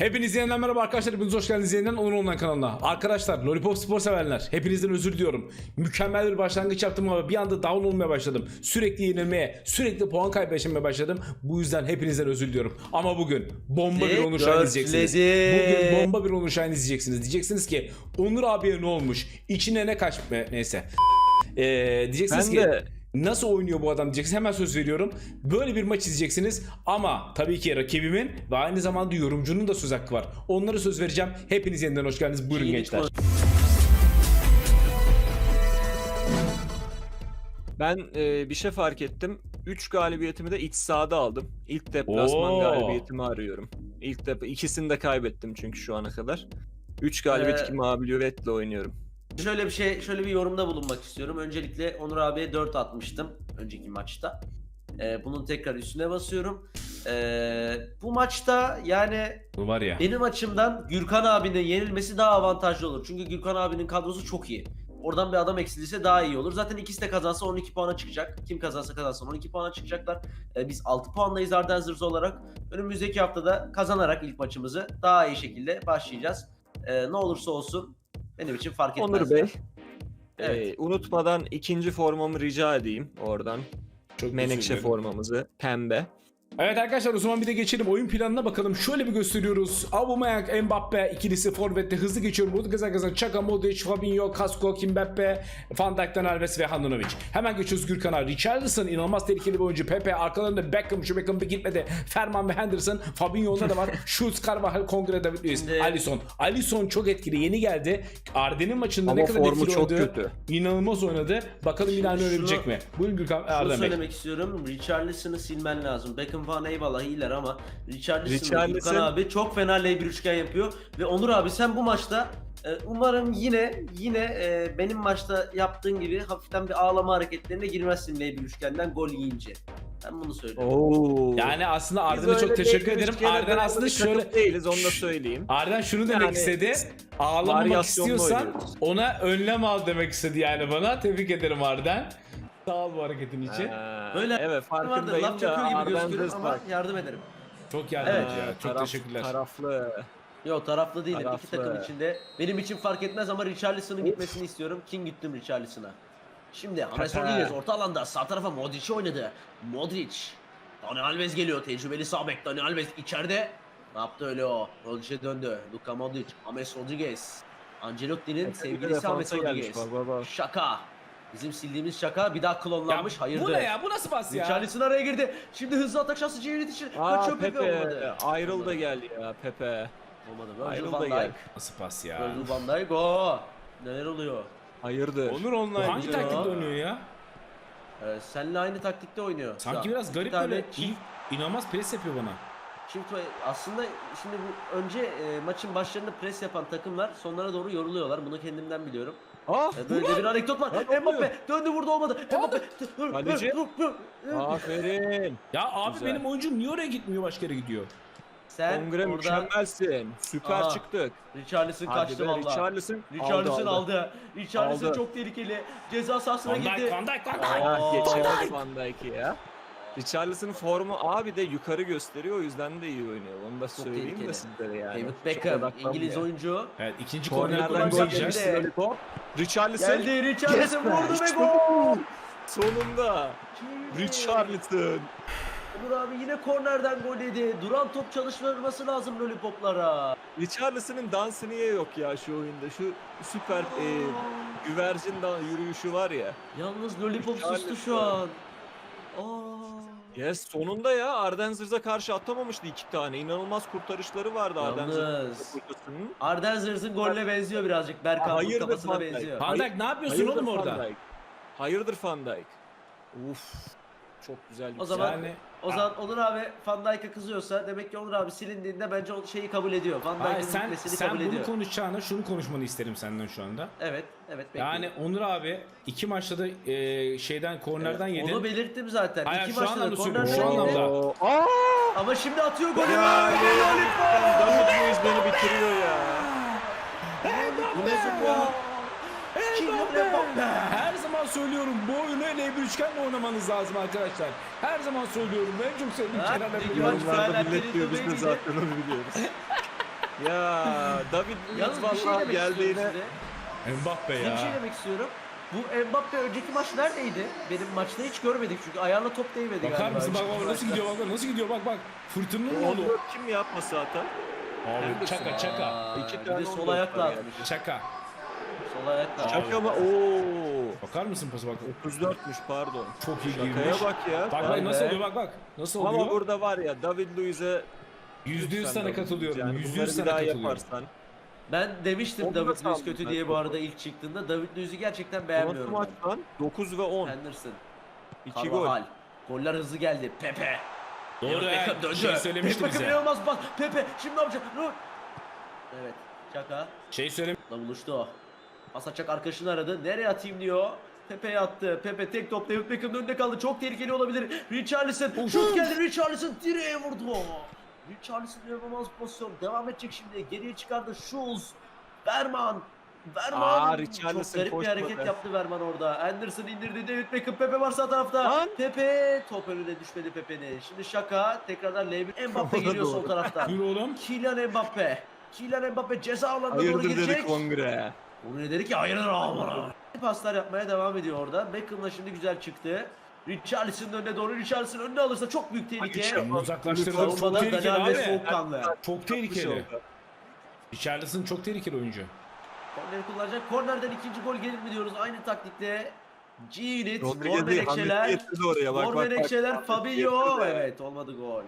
Hepiniz yeniden merhaba arkadaşlar. Hepiniz hoş geldiniz yeniden Onur Online kanalına. Arkadaşlar Lollipop Spor severler. Hepinizden özür diliyorum. Mükemmel bir başlangıç yaptım ama bir anda down olmaya başladım. Sürekli yenilmeye, sürekli puan kaybı yaşamaya başladım. Bu yüzden hepinizden özür diliyorum. Ama bugün bomba bir Onur Şahin izleyeceksiniz. Bugün bomba bir Onur Şahin izleyeceksiniz. Diyeceksiniz ki Onur abiye ne olmuş? İçine ne kaç... e, Neyse. Ee, diyeceksiniz Ben ki... de Nasıl oynuyor bu adam diyeceksiniz. Hemen söz veriyorum. Böyle bir maç izleyeceksiniz. Ama tabii ki rakibimin ve aynı zamanda yorumcunun da söz hakkı var. Onlara söz vereceğim. Hepiniz yeniden hoş geldiniz. Buyurun İyi gençler. Ben e, bir şey fark ettim. 3 galibiyetimi de iç sahada aldım. İlk deplasman Oo. galibiyetimi arıyorum. İlk dep ikisini de kaybettim çünkü şu ana kadar. 3 galibiyet Ee, 2 mağlubiyetle oynuyorum. Şöyle bir şey, şöyle bir yorumda bulunmak istiyorum. Öncelikle Onur abiye 4 atmıştım önceki maçta. Ee, bunun tekrar üstüne basıyorum. Ee, bu maçta yani Bu var ya. benim açımdan Gürkan abinin yenilmesi daha avantajlı olur. Çünkü Gürkan abinin kadrosu çok iyi. Oradan bir adam eksilirse daha iyi olur. Zaten ikisi de kazansa 12 puana çıkacak. Kim kazansa kazansın 12 puana çıkacaklar. Ee, biz 6 puandayız Arden Zırz olarak. Önümüzdeki haftada kazanarak ilk maçımızı daha iyi şekilde başlayacağız. Ee, ne olursa olsun benim için fark etmez. Onur Bey, Evet. e, unutmadan ikinci formamı rica edeyim oradan. Çok Menekşe formamızı, pembe. Evet arkadaşlar o zaman bir de geçelim oyun planına bakalım. Şöyle bir gösteriyoruz. Aubameyang, Mbappe ikilisi forvette hızlı geçiyorum. Burada gaza gaza Chaka, Modric, Fabinho, Casco, Mbappe, Van Dijk'ten Alves ve Handanovic. Hemen geçiyoruz Gürkan'a. Richarlison inanılmaz tehlikeli bir oyuncu. Pepe arkalarında Beckham, şu Beckham bir gitmedi. Ferman ve Henderson. Fabinho onda da var. Schultz, Carvajal, Kongre, David Luiz. Alisson. Alisson çok etkili. Yeni geldi. Arden'in maçında ne Ama kadar formu etkili çok oynadı. kötü. İnanılmaz oynadı. Bakalım Şunu- ölebilecek mi? Buyurun Gürkan Şunu Arden Bey. söylemek istiyorum. Richarlison'ı silmen lazım. Beckham falan eyvallah iyiler ama Richarlison- Gürkan abi çok fena L1 üçgen yapıyor. Ve Onur abi sen bu maçta e, umarım yine yine e, benim maçta yaptığın gibi hafiften bir ağlama hareketlerine girmezsin L1 üçgenden gol yiyince. Ben bunu söylüyorum. Oo. Yani aslında Arden'e çok teşekkür ederim. Arden aslında takım şöyle değiliz onu da söyleyeyim. Arden şunu demek Yani istedi. Ağlamamak varyasyonlu istiyorsan oynuyoruz. ona önlem al demek istedi yani bana. Tebrik ederim Arden. Sağ ol bu hareketin için. Ha, Böyle evet Vardır farkındayım laf da yapıyor gibi Arden ama yardım ederim. Çok yardımcı Evet. ya. Çok Taraf- teşekkürler. Taraflı. Yok taraflı değilim. Taraflı. İki takım içinde. Benim için fark etmez ama Richarlison'ın gitmesini istiyorum. Kim gittim Richarlison'a? Şimdi James Pepe. Rodriguez orta alanda sağ tarafa Modric oynadı. Modric. Dani Alves geliyor. Tecrübeli sağ bek Dani Alves içeride. Ne yaptı öyle o? Modric'e döndü. Luka Modric. James Rodriguez. Ancelotti'nin sevgilisi James defansa gelmiş, Rodriguez. bak, bak, bak. Şaka. Bizim sildiğimiz şaka bir daha klonlanmış. Ya, Hayırdır? bu ne ya? Bu nasıl pas ya? Richarlison araya girdi. Şimdi hızlı atak şansı Cevdet için. Kaçıyor Pepe Pepe olmadı. ayrıl da geldi ya Pepe. Olmadı. Virgil Ayrıl van. Dijk. Nasıl pas ya? Virgil van Dijk o. Neler oluyor? Hayırdır? Onur online hangi Ya. taktikte oynuyor ya? Ee, seninle aynı taktikte oynuyor. Sanki biraz bir garip böyle. inanılmaz pres yapıyor bana. Çift aslında şimdi bu önce e, maçın başlarında pres yapan takımlar sonlara doğru yoruluyorlar. Bunu kendimden biliyorum. Ah! E, böyle de bir anekdot var. Ne Mbappe döndü vurdu olmadı. Mbappe. Kaleci. Aferin. Ya abi Güzel. benim oyuncum niye oraya gitmiyor başka yere gidiyor? Sen Kongre orada mükemmelsin. Süper Aha. çıktık. Richarlison Hadi kaçtı be, valla. Richarlison Richarlison aldı. Richarlison Aldı. çok tehlikeli. Ceza sahasına Van Dijk, girdi. Van Dijk, Van Dijk. Ah, Aa. geçemedi Van Dijk'i ya. Richarlison'ın formu abi de yukarı gösteriyor o yüzden de iyi oynuyor. Onu da söyleyeyim tehlikeli. de sizlere yani. David Çok Beckham. İngiliz oyuncu. Evet ikinci korner Kornerden Kornerden gol gelmiş lollipop. Richarlison Geldi be, vurdu ve gol. sonunda. Richarlison. Onur abi yine kornerden gol yedi. Duran top çalıştırması lazım lollipoplara. Richarlison'ın dansı niye yok ya şu oyunda? Şu süper e, güvercin dan yürüyüşü var ya. Yalnız lollipop sustu şu an. Aa. Yes sonunda ya Arden Zırz'a karşı atamamıştı iki tane. İnanılmaz kurtarışları vardı Arden Yalnız. Zırz'ın. Arden Zırz'ın golüne benziyor birazcık. Berkan'ın Hayırdır kafasına Van Dijk? benziyor. Van Dijk ne yapıyorsun Hayırdır oğlum Van orada? Dijk? Hayırdır Van Dijk? Uf. Çok güzel. bir O zaman- Yani O zaman Onur abi Van Dijk'a kızıyorsa demek ki Onur abi silindiğinde bence o şeyi kabul ediyor. Van Hayır, Dijk'ın sen gitmesini sen kabul bunu ediyor. konuşacağına şunu konuşmanı isterim senden şu anda. Evet, evet bekliyorum. Yani Onur abi iki maçta da e, şeyden kornerden yedi. Onu belirttim zaten. Hayır, İki şu maçta da anlamda kornerden söylüyorum, şu yedi. anlamda. Oo, Aa! Ama şimdi atıyor golü. Yani David Luiz beni bitiriyor ya. Bu ne ya? Kylian Mbappe. Söylüyorum bu oyunu ele bir üçgenle oynamanız lazım arkadaşlar. Her zaman söylüyorum. En çok sevdiğim Emre. maç- Yorumlarda millet diyor biz de zaten onu biliyoruz. Ya David Yalnız bir şey demek geldi istiyorum yine. Mbappe Size bir şey ya. demek istiyorum. Bu Mbappe önceki maç neredeydi? Benim maçta hiç görmedik çünkü ayağına top değmedi Bakar galiba. mısın bak bak nasıl gidiyor bak nasıl gidiyor bak bak. Fırtınanın oğlu. Onu kim yapması zaten? Abi çaka çaka. İki tane sol ayakla atmış. Çaka. Ayakla. Abi. Şaka mı? Oo. Bakar mısın pası bak. 34'müş pardon. Çok iyi Şakaya girmiş. bak ya. Bak bak Vay nasıl be. oluyor bak bak. Nasıl Ama oluyor? burada var ya David Luiz'e Yüzde yüz lütfen sana David Luiz katılıyorum. yani Yüzde bunları yüz bir sana daha katılıyorum. yaparsan. Ben demiştim Onu da David Luiz sandım kötü ben diye bu arada ilk çıktığında. David Luiz'i gerçekten Nasıl beğenmiyorum. maç ben. lan? 9 ve 10. Henderson. 2 gol. Carvajal. Goller hızlı geldi. Pepe. Doğru Beckham ya. döndü. Şey söylemişti Beckham bize. inanılmaz bak. Pepe şimdi ne yapacak? Dur. Evet. Çaka. Şey söyle. La buluştu o. Pas atacak arkadaşını aradı. Nereye atayım diyor. Pepe'ye attı. Pepe tek top David Beckham'ın önünde kaldı. Çok tehlikeli olabilir. Richarlison. Şut geldi. Richarlison direğe vurdu. Richarlison inanılmaz pozisyon. Devam edecek şimdi. Geriye çıkardı. Schulz. Berman. Berman. Aa, Çok Richarlison garip bir hareket yaptı Berman orada. Anderson indirdi. David Beckham. Pepe var sağ tarafta. Lan. Pepe. Top önüne düşmedi Pepe'nin. Şimdi Şaka. Tekrardan L1. Mbappe geliyor sol taraftan. Yürü oğlum. Kylian Mbappe. Kylian Mbappe ceza alanına doğru Hayırdır girecek. dedi kongre. Onu ne dedi ki hayırdır ağabey. Paslar yapmaya devam ediyor orada. Beckham'la şimdi güzel çıktı. Richarlison'un önüne doğru. Richarlison önüne alırsa çok büyük tehlike. Uzaklaştırdı. Çok tehlikeli abi. soğukkanlı. Çok tehlikeli. Richarlison çok tehlikeli oyuncu. Korneri kullanacak. Kornerden ikinci gol gelir mi diyoruz aynı taktikte. G-Unit, Mor Rodriguez değil, Hamlet'i Menekşeler, getirdi oraya. Bak Mor bak bak. Menekşeler, Fabinho. getirdi. Evet olmadı gol.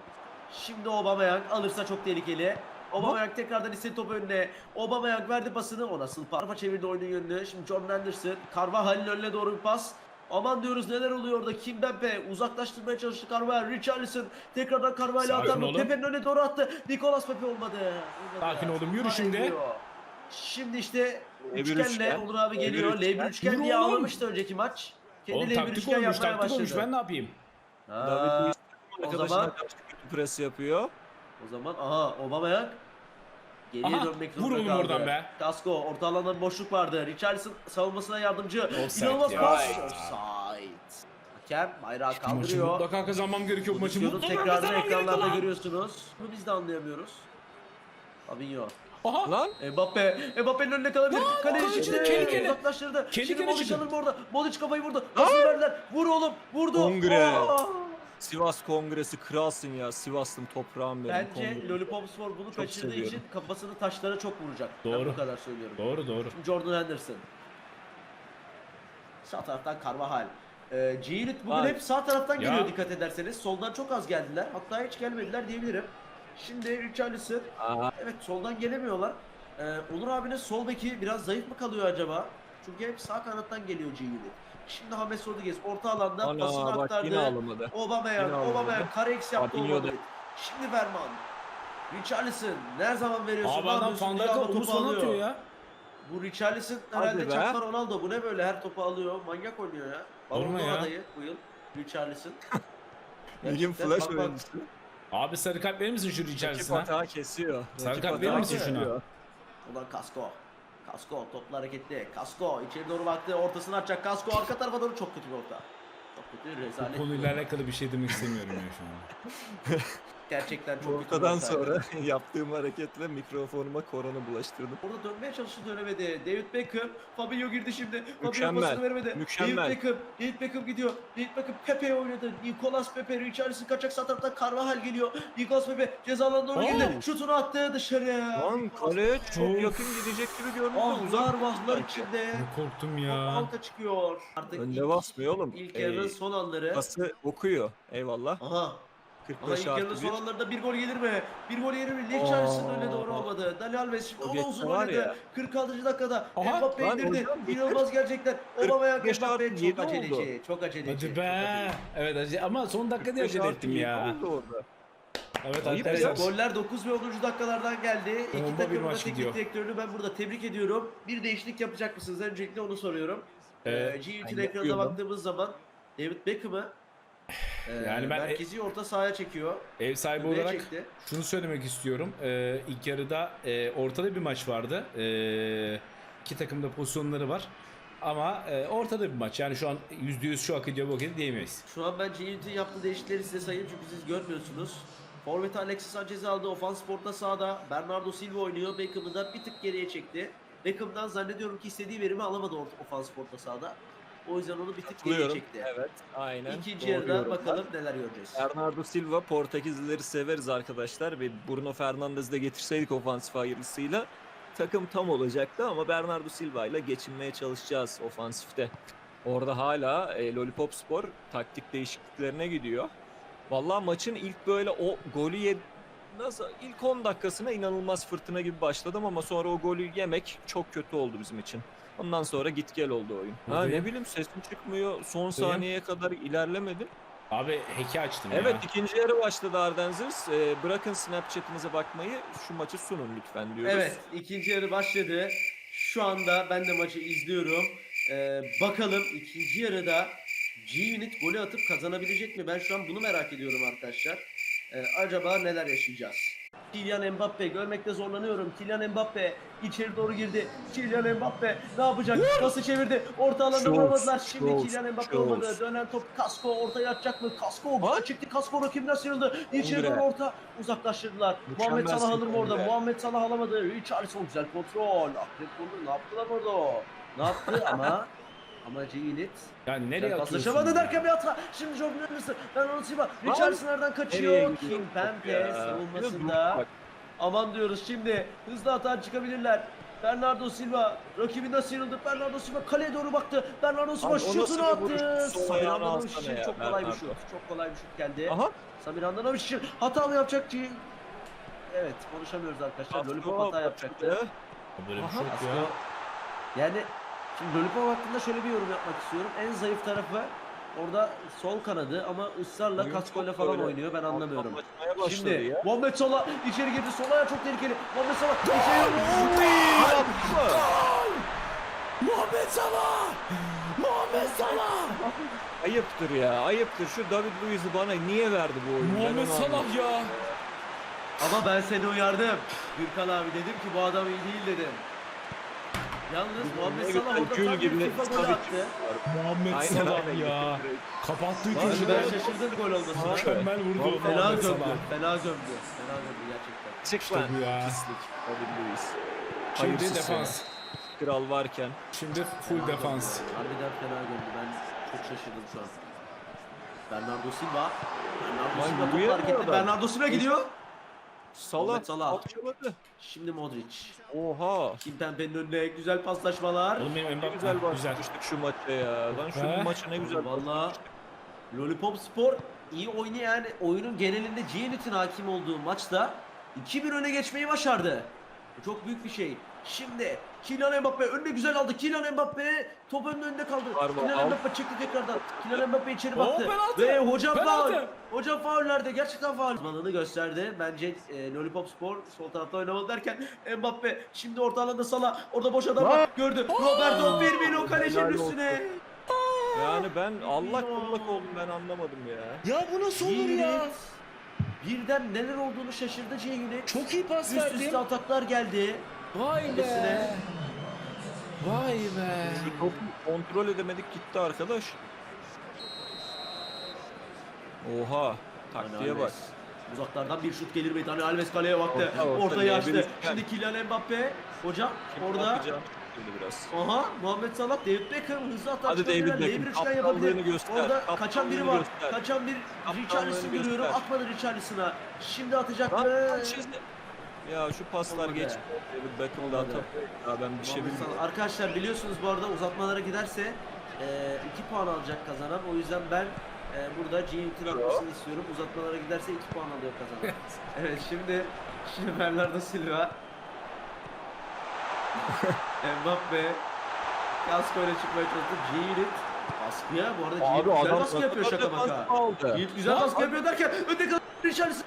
Şimdi Aubameyang alırsa çok tehlikeli. Aubameyang tekrardan istedi topu önüne. Aubameyang verdi pasını. O nasıl parfa çevirdi oyunun yönünü. Şimdi Jordan Anderson. Carvajal'in önüne doğru bir pas. Aman diyoruz neler oluyor orada. Kimpembe uzaklaştırmaya çalıştı Carvajal. Richarlison tekrardan Carvajal'e atar mı? Pepe'nin önüne doğru attı. Nicolas Pepe olmadı. Olmadı. Sakin oğlum, yürü şimdi. Şimdi işte L1 üçgenle üçgen. Onur abi L1 geliyor. üçgen. L1 üçgen Yürü diye ağlamıştı önceki maç. Kendi Oğlum L1 taktik üçgen olmuş yapmaya taktik olmuş başladı. ben ne yapayım? Ha, o zaman karşı kötü pres yapıyor. O zaman aha Aubameyang geriye Aha, dönmek vur zorunda oğlum kaldı. oradan be. Kasko orta alanda bir boşluk vardı. Richarlison savunmasına yardımcı. Offside İnanılmaz ya. pas. Offside. Offside. Hakem bayrağı Maçı kaldırıyor. mutlaka kazanmam gerekiyor bu maçı. Mutlaka tekrarını ekranlarda lan. görüyorsunuz. Bunu biz de anlayamıyoruz. Fabinho. Aha. Lan Mbappe, Mbappe'nin önüne kalabilir. Kaleye kaleci çıktı. tehlikeli. Uzaklaştırdı. Tehlikeli Şimdi Modric çıktı. alır mı orada? Modric kafayı vurdu. Nasıl verdiler? Vur oğlum. Vurdu. Kongre. Aa! Sivas Kongresi kralsın ya. Sivaslım toprağım benim. Bence Kongre. Lollipop Spor bunu Çok kaçırdığı seviyorum. için kafasını taşlara çok vuracak. Ben Doğru. bu kadar söylüyorum. Doğru doğru. Şimdi Jordan Henderson. Sağ taraftan Carvajal. Ee, G-Unit bugün Vay. hep sağ taraftan Ya. geliyor dikkat ederseniz. Soldan çok az geldiler. Hatta hiç gelmediler diyebilirim. Şimdi Richarlison. Aa, Evet soldan gelemiyorlar. Ee, Onur abinin sol beki biraz zayıf mı kalıyor acaba? Çünkü hep sağ kanattan geliyor G-Unit. Şimdi James Rodriguez orta alanda pasını ana bak yine aktardı. Obama'ya, Yine kare eksi yaptı Fabinho. Şimdi Verman. Richarlison ne zaman veriyorsun? Abi ne adam yapıyorsun Van Dijk'a omuz topu falan atıyor alıyor. ya. Bu Richarlison Hadi herhalde be. çakma Ronaldo. Bu ne böyle her topu alıyor. Manyak oynuyor ya. Ballon Sorma d'Or ya. adayı bu yıl. Richarlison. Ligin Gerçekten flash bak bak. oyuncusu. Abi sarı kart verir misin şu Rakip hata kesiyor. Sarı Rakip kart hata verir misin kesiyor. şuna? Ulan Kasko. Kasko topla hareketli. Kasko içeri doğru baktı. Ortasını açacak. Kasko arka tarafa doğru çok kötü bir orta. Çok kötü Bu rezalet. konuyla alakalı bir şey demek istemiyorum ya şu an. Gerçekten çok Ortadan sonra yaptığım hareketle mikrofonuma korona bulaştırdım. Orada dönmeye çalıştı dönemedi. David Beckham. Fabinho girdi şimdi. Fabinho Mükemmel, pasını veremedi. mükemmel. David Beckham. David Beckham gidiyor. David Beckham Pepe'ye oynadı. Nicolas Pepe. Richarlison kaçak sağ taraftan Carvajal geliyor. Nicolas Pepe ceza alanına doğru girdi. Şutunu attı dışarıya. Lan Nicolas kale Pepe. çok yakın gidecek gibi göründü. Uzak Ahlar vahlar içinde. Ne korktum ya. alta çıkıyor. Artık Önde ilk, basmıyor oğlum. ilk Ee, yarının son anları. Pası okuyor. Eyvallah. Aha. Ama 45 ilk yarının artı son 1. anlarında bir gol gelir mi? Bir gol gelir mi? Richarlison Oo. önüne doğru olmadı. Dani Alves O geçse uzun var oynadı. ya. 46. dakikada Aha, Mbappe lan indirdi. hocam, İnanılmaz gerçekten. Aubameyang 45 Mbappe artı çok yedi oldu. aceleci. Çok aceleci. Hadi çok be. aceleci. Evet acı ama son dakika diye acele ettim ya. Oldu orada. Evet Ayıp arkadaşlar. Evet, goller 9 ve 10. dakikalardan geldi. İki Bomba bir takımın da maç teknik gidiyor. direktörünü ben burada tebrik ediyorum. Bir değişiklik yapacak mısınız? Öncelikle onu soruyorum. Ee, Ee, G-Unit'in ben ekranına yapıyorum. baktığımız zaman David Beckham'ı e, Yani ben- merkezi orta sahaya çekiyor. Ev sahibi Öne olarak çekti. şunu söylemek istiyorum. Ee, ilk yarıda e, ortada bir maç vardı. Ee, iki takımda pozisyonları var. Ama e, ortada bir maç. Yani şu an %100 şu hak ediyor bu hak ediyor diyemeyiz. Şu an ben G-Unit'in yaptığı değişiklikleri size sayayım çünkü siz görmüyorsunuz. Forvet Alexis Sanchez aldı. Ofans sporta sağda. Bernardo Silva oynuyor. Beckham'ı da bir tık geriye çekti. Beckham'dan zannediyorum ki istediği verimi alamadı orta ofans sporta sahada. O yüzden onu bir tık Katılıyorum. çekti. Evet, aynen. İkinci yarıda bakalım neler göreceğiz. Bernardo Silva Portekizlileri severiz arkadaşlar ve Bruno Fernandes'i de getirseydik ofansif hayırlısıyla takım tam olacaktı ama Bernardo Silva ile geçinmeye çalışacağız ofansifte. Orada hala e, Lollipop Spor taktik değişikliklerine gidiyor. Vallahi maçın ilk böyle o golü ye nasıl ilk 10 dakikasına inanılmaz fırtına gibi başladım ama sonra o golü yemek çok kötü oldu bizim için. Ondan sonra git gel oldu oyun. Ha ne bileyim sesim çıkmıyor. Son saniyeye kadar ilerlemedim. Abi hack'i açtım Evet ya. ikinci yarı başladı Ardenzers. Ee, bırakın Snapchat'inize bakmayı şu maçı sunun lütfen diyoruz. Evet ikinci yarı başladı. Şu anda ben de maçı izliyorum. Ee, bakalım ikinci yarıda G-Unit golü atıp kazanabilecek mi? Ben şu an bunu merak ediyorum arkadaşlar. Ee, acaba neler yaşayacağız? Kylian Mbappe görmekte zorlanıyorum. Kylian Mbappe içeri doğru girdi. Kylian Mbappe ne yapacak? Nasıl çevirdi? Orta alanda vuramadılar. Şimdi şov, Kylian Mbappe şov. olmadı. Dönen top Kasko ortaya atacak mı? Kasko güzel çıktı. Kasko rakibinden sıyrıldı. İçeri doğru orta uzaklaştırdılar. Muhammed Mükemmelsin Salah alır mı orada? Muhammed Salah alamadı. Richarlison güzel kontrol. Akrep vurdu. Ne yaptılar orada o? Ne yaptı ama ama G-Unit Ya nereye atıyorsun? paslaşamadı derken bir hata. Şimdi Jordan Henderson. Ben onu Silva. Richarlison nereden kaçıyor? Kim? Bir de savunmasında. Aman diyoruz şimdi. Hızlı hata çıkabilirler. Bernardo Silva rakibinden sıyrıldı. Bernardo Silva kaleye doğru baktı. Bernardo Silva Abi şutunu bir attı. vuruş? Sol Samir ayağını Handanovic alsana için ya, çok kolay bir Bernardo. şut. Çok kolay bir şut geldi. Aha. Samir Handanovic için hata mı yapacak ki? Evet konuşamıyoruz arkadaşlar. Lollipop hata yapacaktı. Böyle bir Aha. şey ya. Yani şimdi Lollipop hakkında şöyle bir yorum yapmak istiyorum. En zayıf tarafı orada sol kanadı ama ısrarla Oyun Kasko ile çok falan böyle oynuyor. Ben anlamıyorum. Şimdi ya. Muhammed Salah içeri girdi. Ayağı çok tehlikeli. Muhammed Salah içeri Muhammed Salah! Muhammed Salah! Ayıptır ya ayıptır. Şu David Luiz'i bana niye verdi bu oyunu? Muhammed Salah ya. Ama ben seni uyardım. Gürkan abi dedim ki bu adam iyi değil dedim. Yalnız Muhammed Salah orada gül tam bir gibi FIFA golü Savic attı. Muhammed Aynen Salah ya. Şimdi köşede ben şaşırdım gol olmasına. Mükemmel vurdu Fena Muhammed gömdü. Salah. Fena gömdü. Fena gömdü gerçekten. Çık İşte lan. bu ya. Pislik. David Luiz. Şimdi Hayırsız defans. Kral varken. Şimdi full defans. Harbiden fena gömdü. Ben çok şaşırdım şu an. Bernardo Silva. Bernardo Silva yürüyor topla hareketli. adam. Bernardo Silva gidiyor. Salah. Muhammed Salah. Parçaladı. Şimdi Modric. Oha. Kimpembe'nin önüne güzel paslaşmalar. Oğlum benim Ne Mbappe güzel güzel. başlamıştık şu maça ya. Lan şu He? maçı ne güzel Valla Lollipop Spor iyi oynuyor yani oyunun genelinde G-Unit'in hakim olduğu maçta 2-1 öne geçmeyi başardı. Bu çok büyük bir şey. Şimdi Kylian Mbappe önüne güzel aldı. Kylian Mbappe top önünde önünde kaldı. Kylian Al. Mbappe çıktı tekrardan. Kylian Mbappe içeri baktı. penaltı! Ve hocam faul. Hocam faullerde gerçekten faul. Uzmanlığını gösterdi. Bence e, Lollipop Spor sol tarafta oynamalı derken Mbappe şimdi orta alanda Salah. Orada boş adam var. Gördü. Roberto Firmino kalecinin üstüne. Yani ben allak bullak oldum ben anlamadım ya. Ya bu nasıl olur ya? Birden neler olduğunu şaşırdı G-Unit. Çok iyi pas Üst üste verdim. ataklar geldi. Vay be. Vay be. Topu kontrol edemedik gitti arkadaş. Oha. Taktiğe bak. Uzaklardan bir şut gelir mi? Dani Alves kaleye baktı. Orta, orta, Ortayı açtı. L1 Şimdi Kylian Mbappe. Hocam Kim orada. biraz. Aha Muhammed Salah, David Beckham hızlı atak Hadi David. Beckham, L1 üçgen kaptanlığını yapabilir. göster, Orada kaptanlığını kaçan biri var. göster. Kaçan bir Richarlison görüyorum. Atmadı Richarlison'a. Şimdi atacak mı? Ya şu paslar Olmadı. geç. David atamıyor. Ya ben bir şey bilmiyorum. Arkadaşlar biliyorsunuz bu arada uzatmalara giderse 2 puan alacak kazanan. O yüzden ben e, burada G-Unit'in atmasını istiyorum. Uzatmalara giderse 2 puan alıyor kazanan. evet şimdi şimdi Bernardo Silva Mbappe Kasko ile çıkmaya çalıştı. G-Unit baskıya bu arada G-Unit güzel baskı yapıyor şaka maka. Yiğit güzel baskı yapıyor derken önde kalan Richarlison.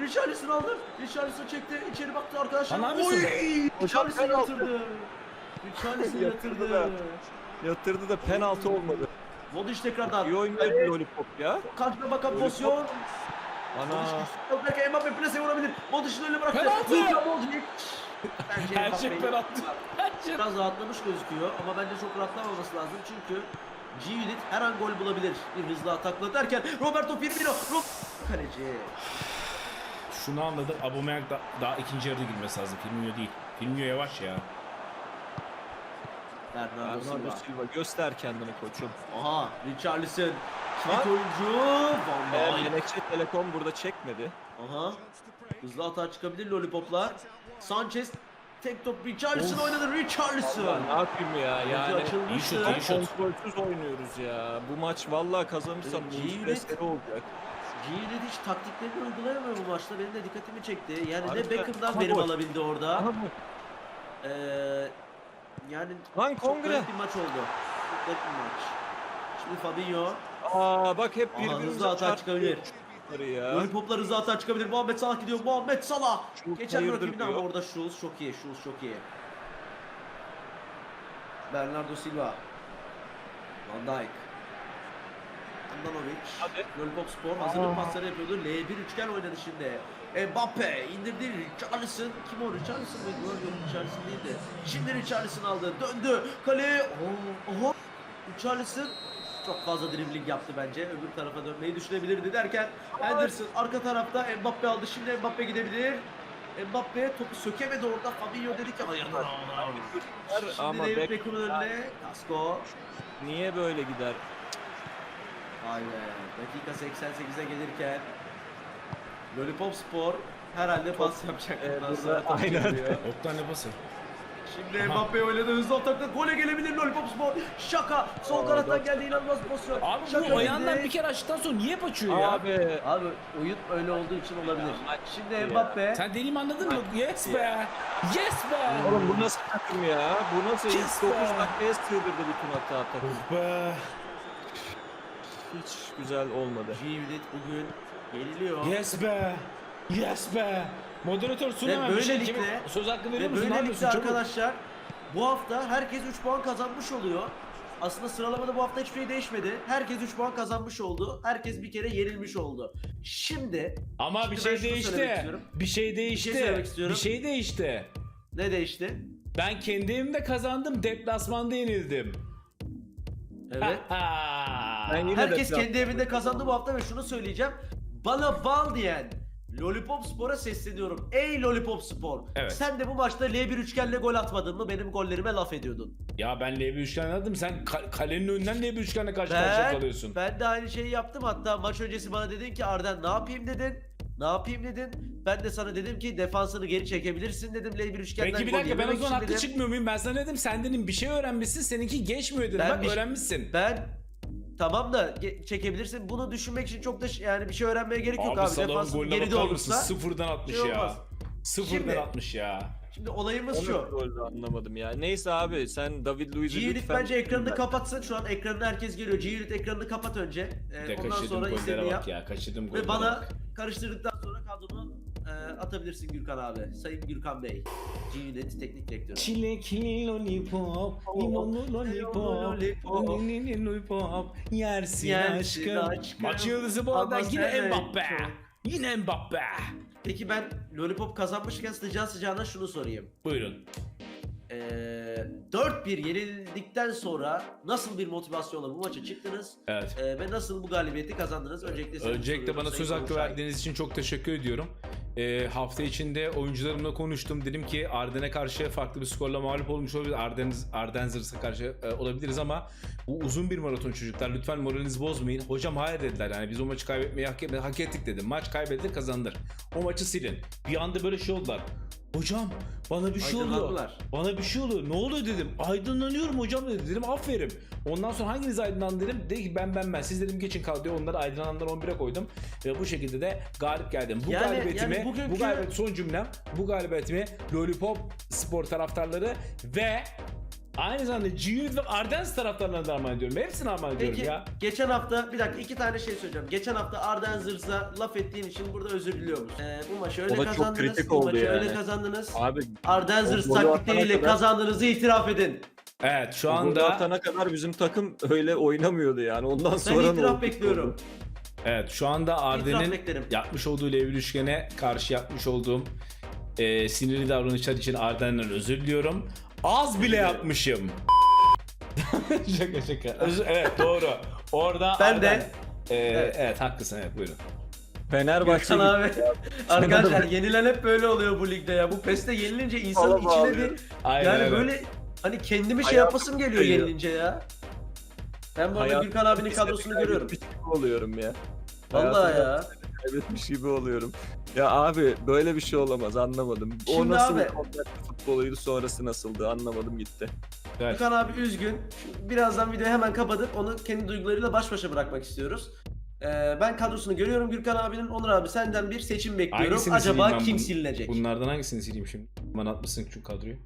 Richarlison aldı. Richarlison çekti. içeri baktı arkadaşlar. Lan ne yapıyorsun? Oy! Richarlison penaltı. yatırdı. Richarlison Yatırdı yatırdı. da. Yatırdı da penaltı olmadı. Modric tekrardan. İyi oynuyor Lollipop ya. Karşına bakan pozisyon. Ana. Belki Mbappe plase vurabilir. Modric'in önüne bıraktı. Penaltı! Luka Modric. Bence Her şey Mbappe'yi- penaltı. Biraz rahatlamış gözüküyor ama bence çok rahatlamaması lazım çünkü G-Unit her an gol bulabilir. Bir hızlı atakla derken Roberto Firmino. Ro Kaleci. Şunu anladım. Aubameyang da, daha ikinci yarıda girmesi lazım. Firmino değil. Firmino yavaş ya. Bernardo Silva. Silva göster kendini koçum. Aha Richarlison. Ha? Kilit oyuncu. Van Dijk. Menekşe Telekom burada çekmedi. Aha. Hızlı atağa çıkabilir lollipoplar. Sanchez tek top Richarlison oynadı. Richarlison. Ya ne yapayım ya yani. iyi şut, iyi şut. Kontrolsüz oynuyoruz ya. Bu maç vallahi kazanırsam G-Unit- presleri olacak. Giyin'in hiç taktiklerini uygulayamıyor bu maçta. Benim de dikkatimi çekti. Yani ne Harbiden. Beckham'dan Aha verim gol. alabildi orada. Aha bu. Ee, yani Lan çok kongre. garip bir maç oldu. Çok garip bir maç. Şimdi Fabinho. Aa bak hep Aha, birbirimize hızlı atağa çıkabilir. çarpıyorlar ya. Lollipoplar hızlı atağa çıkabilir. Muhammed Salah gidiyor. Muhammed Salah. Çok Geçen hayırdır rakibini ama diyor. orada Schulz çok iyi. Schulz çok iyi. Bernardo Silva. Van Dijk. Andanovic. Hadi. Lollipop Spor hazırlık pasları yapıyordu. L1 üçgen oynadı şimdi. Mbappe indirdi Richarlison. Kim o? Richarlison mıydı? Yok Richarlison değildi. Şimdi Richarlison aldı. Döndü. Kaleye. Oo, Oha. Richarlison çok fazla dribbling yaptı bence. Öbür tarafa dönmeyi düşünebilirdi derken Henderson arka tarafta Mbappe aldı. Şimdi Mbappe gidebilir. Mbappe topu sökemedi orada. Fabinho dedi ki hayır. Şimdi Ama David Beck Beckham'ın önüne. Kasko. niye böyle gider? Be. Dakika 88'e gelirken Lollipop Spor herhalde pas yapacak. Ee, Bundan burada- sonra top aynen. geliyor. Oktay ne pası? Şimdi Mbappe oynadı hızlı atakta gole gelebilir Lollipop Spor. Şaka. Sol kanattan geldi inanılmaz bir pozisyon. Abi Şaka bu ayağından bir kere açtıktan sonra niye hep açıyor ya? Abi Abi oyun öyle olduğu için olabilir. Şimdi. Mbappe. Sen dediğimi anladın mı? Yes be. Yes be. oğlum bu nasıl takım ya? Bu nasıl ilk Yes 9 be. dakikaya sığdırdı bütün hata takım. Be. Hiç güzel olmadı. G-Unit bugün yeniliyor. Yes be. Yes be. Moderatör sun hemen bir şey. böylelikle- Söz hakkı veriyor Ve musun? Ne böylelikle yapıyorsun? Çabuk. arkadaşlar bu hafta herkes 3 puan kazanmış oluyor. Aslında sıralamada bu hafta hiçbir şey değişmedi. Herkes 3 puan kazanmış oldu. Herkes bir kere yenilmiş oldu. Şimdi Ama Şimdi bir ben şey şunu söylemek değişti. istiyorum. Bir şey değişti. söylemek istiyorum. Bir şey değişti. ne değişti? Ben kendi evimde kazandım, deplasmanda yenildim. Evet. Ben yine Herkes de- kendi evinde kazandı bu hafta ve şunu söyleyeceğim. Bana bal diyen Lollipop Spor'a sesleniyorum. Ey Lollipop Spor. Evet. Sen de bu maçta L1 üçgenle gol atmadın mı? Benim gollerime laf ediyordun. Ya ben L1 üçgen aldım. Sen ka- kalenin önünden L1 üçgenle karşı karşıya Ben, kalıyorsun. ben de aynı şeyi yaptım. Hatta maç öncesi bana dedin ki Arden ne yapayım dedin. Ne yapayım dedin. Ben de sana dedim ki defansını geri çekebilirsin dedim. L1 üçgenden Peki bir gol dakika ben o yememek zaman için haklı dedim. çıkmıyor muyum? Ben sana dedim sen dedim bir şey öğrenmişsin seninki geçmiyor dedim. Ben Bak bir- öğrenmişsin. Ben tamam da ge- çekebilirsin. Bunu düşünmek için çok da ş- yani bir şey öğrenmeye gerek yok Abi, abi. Salah'ın Defansın golüne geride bakar mısın? olursa. Sıfırdan atmış şey ya. olmaz. Sıfırdan Şimdi- atmış ya. Şimdi olayımız Onu şu. golde anlamadım ya. Neyse abi sen David Luiz'i lütfen... bence ekranını kapatsın. Şu an ekranına herkes geliyor. G-Unit ekranını kapat önce. Ee, de ondan sonra istediğini yap. bak ya. Gollere Ve bana bak. karıştırdıktan sonra kadronu e, atabilirsin Gürkan abi. Sayın Gürkan Bey. G-Unit teknik direktörü. Çilekli lollipop, limonlu lollipop, lollipop. lollipop, yersin, Yersin aşkım. aşkım. Maç yıldızı bu arada yine Mbappe. Yine Mbappe. Peki ben Lollipop kazanmışken sıcağı sıcağına şunu sorayım. Buyurun. Ee, 4-1 yenildikten sonra nasıl bir motivasyonla bu maça çıktınız Evet. Ee, ve nasıl bu galibiyeti kazandınız? Öncelikle Öncelikle bana söz hakkı verdiğiniz için çok teşekkür ediyorum. Ee, hafta içinde oyuncularımla konuştum. Dedim ki Arden'e karşı farklı bir skorla mağlup olmuş olabilir. Arden, Arden Zırhs'a karşı e, olabiliriz ama bu uzun bir maraton çocuklar. Lütfen moralinizi bozmayın. Hocam hayır dediler. Yani biz o maçı kaybetmeyi hak, hak ettik dedim. Maç kaybedilir kazanılır. O maçı silin. Bir anda böyle şey oldular. Hocam bana bir şey oluyor. Aydınlandılar. Bana bir şey oluyor. Ne oluyor dedim. Aydınlanıyorum hocam dedi. Dedim aferin. Ondan sonra hanginiz aydınlandı dedim. Dedi ki ben ben ben. Siz dedim geçin kal diyor. Onları aydınlananları 11'e koydum. Ve bu şekilde de galip geldim. Bu Yani- galibiyetimi, yani bugünkü- bu galibiyet son cümlem. Bu galibiyetimi Lollipop spor taraftarları ve aynı zamanda G-Unit ve Ardens taraftarlarına da armağan ediyorum. Hepsine armağan ediyorum Peki ya. geçen hafta bir dakika iki tane şey söyleyeceğim. Geçen hafta Arden Zırs'a laf ettiğin için burada özür diliyor musun? Ee, bu maçı öyle O da çok kazandınız. kritik bu oldu maçı yani. öyle kazandınız. Abi Arden Zırs golü atana taktikleriyle kadar- kazandığınızı itiraf edin. Evet şu bu golü anda atana kadar bizim takım öyle oynamıyordu yani. Ondan Ben sonra ne itiraf oldu? bekliyorum. evet şu anda İtiraf Arden'in beklerim. yapmış olduğu L1 üçgene karşı yapmış olduğum e, sinirli davranışlar için Arden'den özür diliyorum. Az bile yapmışım. şaka şaka. Evet doğru. Orada Ben de- Arden- Ee, evet. Evet. haklısın evet buyurun. Fenerbahçe Gürkan abi. Arkadaşlar yenilen hep böyle oluyor bu ligde ya. Bu PES'te yenilince insanın Falan içine bir Aynen yani öyle. böyle hani kendimi şey Hayatım yapasım geliyor kayıyor. yenilince ya. Ben bu arada Hayatım Gürkan abinin kadrosunu görüyorum. oluyorum ya. Vallahi ya. Kaybetmiş gibi oluyorum. Ya abi böyle bir şey olamaz anlamadım. o Şimdi nasıl abi- bir kompakt futboluydu sonrası nasıldı anlamadım gitti. Evet. Gürkan abi üzgün. Şu- Birazdan videoyu hemen kapatıp onu kendi duygularıyla baş başa bırakmak istiyoruz. Ee, ben kadrosunu görüyorum Gürkan abinin. Onur abi senden bir seçim bekliyorum. Hangisini Acaba ben kim bunu- silinecek? Bunlardan hangisini sileyim şimdi? Bana atmışsın şu kadroyu.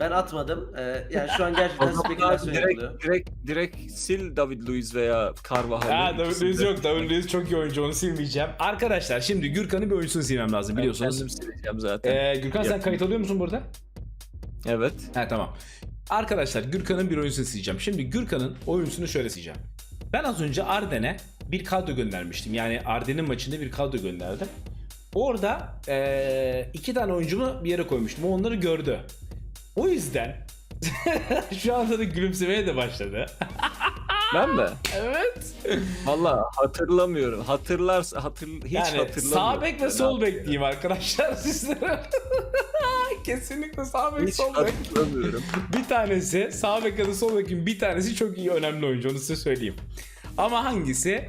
Ben atmadım. Ee, yani şu an gerçekten spekülasyon direkt, yapılıyor. direkt, direkt sil David Luiz veya Carvajal. Ha David Luiz yok. David Luiz çok iyi oyuncu onu silmeyeceğim. Arkadaşlar şimdi Gürkan'ın bir oyuncusunu silmem lazım biliyorsunuz. Kendim sileceğim zaten. Ee, Gürkan sen Yapayım. kayıt alıyor musun burada? Evet. Ha tamam. Arkadaşlar Gürkan'ın bir oyuncusunu sileceğim. Şimdi Gürkan'ın oyuncusunu şöyle sileceğim. Ben az önce Arden'e bir kadro göndermiştim. Yani Arden'in maçında bir kadro gönderdim. Orada eee, iki tane oyuncumu bir yere koymuştum. O onları gördü. O yüzden şu anda da gülümsemeye de başladı. Ben mi? evet. Valla hatırlamıyorum. Hatırlarsa hatır hiç yani hatırlamıyorum. sağ bek ve Ben sol bek diyeyim arkadaşlar sizlere. Kesinlikle sağ bek Hiç sol bek. hatırlamıyorum. Bir tanesi sağ bek ya da sol bekin bir tanesi çok iyi önemli oyuncu onu size söyleyeyim. Ama hangisi?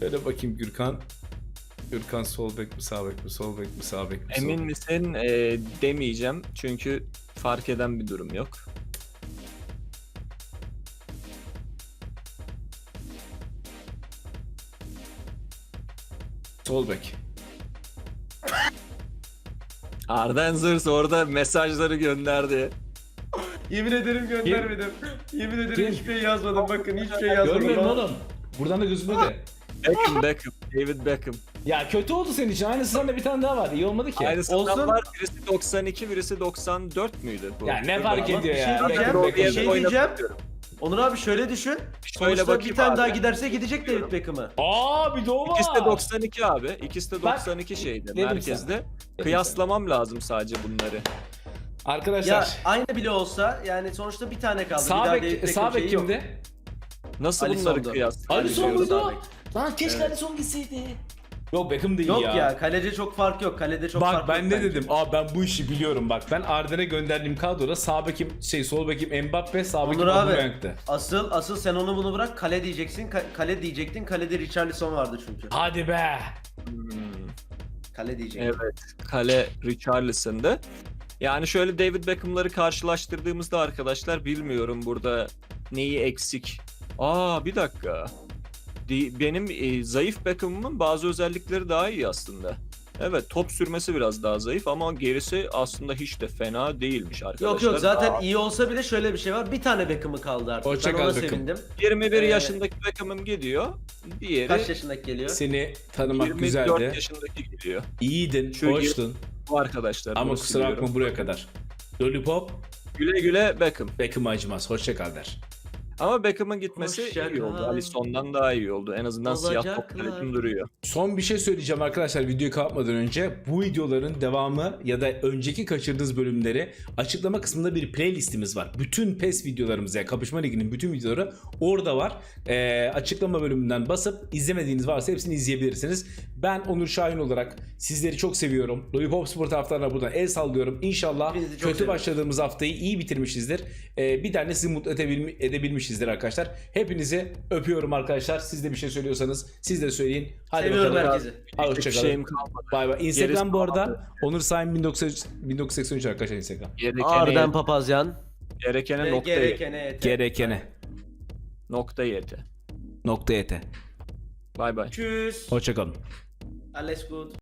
Şöyle bakayım Gürkan. Gürkan sol bek mi sağ bek mi sol bek mi sağ bek mi sol Emin bek? misin Ee, demeyeceğim çünkü fark eden bir durum yok. Sol bek. Arden Zırs orada mesajları gönderdi. Yemin ederim göndermedim. Yemin ederim Kim? hiçbir şey yazmadım. Bakın hiçbir şey yazmadım. Görmüyorum oğlum. Buradan da gözükmedi. Beckham Beckham. David Beckham. ya kötü oldu senin için. Aynısından da bir tane daha var. İyi olmadı ki. Aynısından Olsun. var. Birisi 92, birisi 94 müydü? Bu? Ya ne fark bakalım. ediyor bir şey ya? diyeceğim, bir şey Beckham. Diyeceğim. Onur abi şöyle düşün. Şöyle Sonuçta bakayım bir tane abi. daha giderse gidecek David Beckham'ı. Aa bir de o var. İkisi de 92 abi. İkisi de Bak, 92 şeydi dedim merkezde. Kıyaslamam lazım sadece bunları. Arkadaşlar. Ya aynı bile olsa yani sonuçta bir tane kaldı. bir sağ daha bek, David sağ Beckham bek şeyi yok. kimdi? Nasıl Alisson'du. bunları kıyaslayabiliyoruz? Alisson Alisson muydu? sağ bek. Lan keşke Evet. Alisson gitseydi. Yok Beckham değil Yok ya. ya. kalede çok fark yok. Kalede çok Bak fark ben yok ne bence. dedim? Aa ben bu işi biliyorum bak. Ben Arden'e gönderdiğim kadroda sağ bekim şey sol bekim Mbappe, sağ bekim Onur abi. Aubameyang'tı. Asıl asıl sen onu bunu bırak kale diyeceksin. Ka- kale diyecektin. Kalede Richarlison vardı çünkü. Hadi be. Hmm, Kale diyecektin. Evet. Kale Richarlison'dı. Yani şöyle David Beckham'ları karşılaştırdığımızda arkadaşlar bilmiyorum burada neyi eksik. Aa bir dakika. Di- Benim e, zayıf Beckham'ımın bazı özellikleri daha iyi aslında. Evet top sürmesi biraz daha zayıf ama gerisi aslında hiç de fena değilmiş arkadaşlar. Yok yok zaten Aa, iyi olsa bile şöyle bir şey var. Bir tane Beckham'ı kaldı artık. Hoşça ben kal ona Beckham. sevindim. 21 Ee, yaşındaki Beckham'ım gidiyor. Diğeri Kaç yaşındaki geliyor? Seni tanımak 24 güzeldi. yaşındaki geliyor. İyiydin, Şu hoştun. Bu arkadaşlar. Ama bunu kusura siliyorum. bakma buraya kadar. Lollipop, Güle güle Beckham. Beckham'a acımaz. Hoşça kal der. Ama Beckham'ın gitmesi Hoşça iyi oldu. kal. Alisson'dan daha iyi oldu. En azından siyah top Olacaklar. duruyor. Son bir şey söyleyeceğim arkadaşlar videoyu kapatmadan önce. Bu videoların devamı ya da önceki kaçırdığınız bölümleri açıklama kısmında bir playlistimiz var. Bütün PES videolarımız yani Kapışma Ligi'nin bütün videoları orada var. Ee, açıklama bölümünden basıp izlemediğiniz varsa hepsini izleyebilirsiniz. Ben Onur Şahin olarak sizleri çok seviyorum. Lollipop Spor taraftarına buradan el sallıyorum. İnşallah Hepinizi çok kötü seviyorum. başladığımız haftayı iyi bitirmişizdir. Ee, bir tane sizi mutlu edebilmi- edebilmişizdir arkadaşlar. Hepinizi öpüyorum arkadaşlar. Siz de bir şey söylüyorsanız siz de söyleyin. Hadi Seviyorum bakalım. herkesi. Hoşçakalın. şeyim kalmadı. Bay bay. Instagram Gerisi bu arada kalmadı. Onur Saim 1983 1983 arkadaşlar Instagram. Gerekene, Arden Papazyan. gerekene nokta gerekene yeter. Gerekene. Nokta yete. Nokta yete. Bay bay. Tschüss. Hoşçakalın. Alles gut.